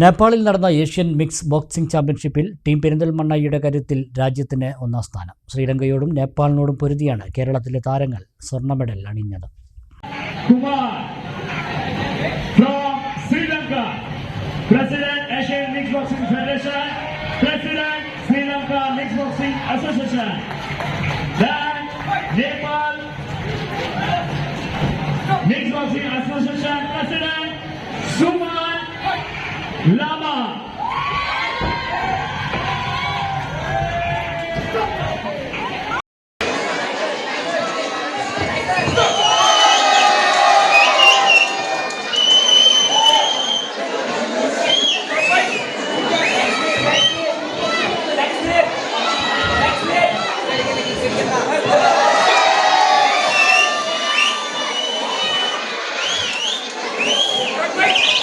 നേപ്പാളിൽ നടന്ന Asian mix boxing ചാമ്പ്യൻഷിപ്പിൽ ടീം പെരിന്തൽമണ്ണയുടെ കരുത്തിൽ രാജ്യത്തിന് ഒന്നാം സ്ഥാനം. ശ്രീലങ്കയോടും നേപ്പാളിനോടും പൊരുതിയാണ് കേരളത്തിലെ താരങ്ങൾ സ്വർണ medal അണിഞ്ഞത്. Suma Lama. Great.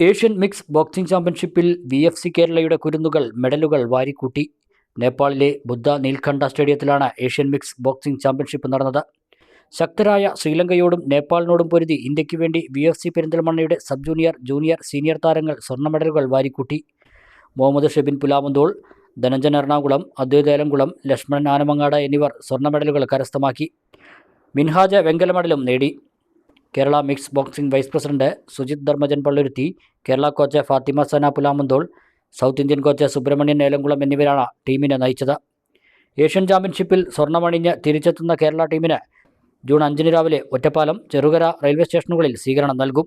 Asian mix boxing ചാമ്പ്യൻഷിപ്പിൽ വി എഫ് സി കേരളയുടെ കുരുന്നുകൾ മെഡലുകൾ വാരിക്കൂട്ടി. നേപ്പാളിലെ ബുദ്ധ നീൽഖണ്ഡ സ്റ്റേഡിയത്തിലാണ് ഏഷ്യൻ മിക്സ് ബോക്സിംഗ് ചാമ്പ്യൻഷിപ്പ് നടന്നത്. ശക്തരായ ശ്രീലങ്കയോടും നേപ്പാളിനോടും പൊരുതി ഇന്ത്യയ്ക്ക് വേണ്ടി വി എഫ് സി പെരിന്തൽമണ്ണയുടെ സബ് ജൂനിയർ ജൂനിയർ സീനിയർ താരങ്ങൾ സ്വർണ മെഡലുകൾ വാരിക്കൂട്ടി. മുഹമ്മദ് ഷെബിൻ പുലാമന്തോൾ ധനഞ്ജൻ എറണാകുളം അദ്വൈത് ഏലംകുളം ലക്ഷ്മണൻ ആനമങ്ങാട് എന്നിവർ സ്വർണ മെഡലുകൾ കരസ്ഥമാക്കി. മിൻഹാജ വെങ്കല മെഡലും നേടി. Kerala mix boxing vice president Sujith Dharmajan Palluruthy Kerala coach Fathima Sana Pulamanthole South Indian coach Subramanian Elamkulam എന്നിവരാണ് ടീമിനെ നയിച്ചത്. ഏഷ്യൻ ചാമ്പ്യൻഷിപ്പിൽ സ്വർണമണിഞ്ഞ് തിരിച്ചെത്തുന്ന കേരള ടീമിന് ജൂൺ അഞ്ചിന് രാവിലെ ഒറ്റപ്പാലം ചെറുകര റെയിൽവേ സ്റ്റേഷനുകളിൽ സ്വീകരണം നൽകും.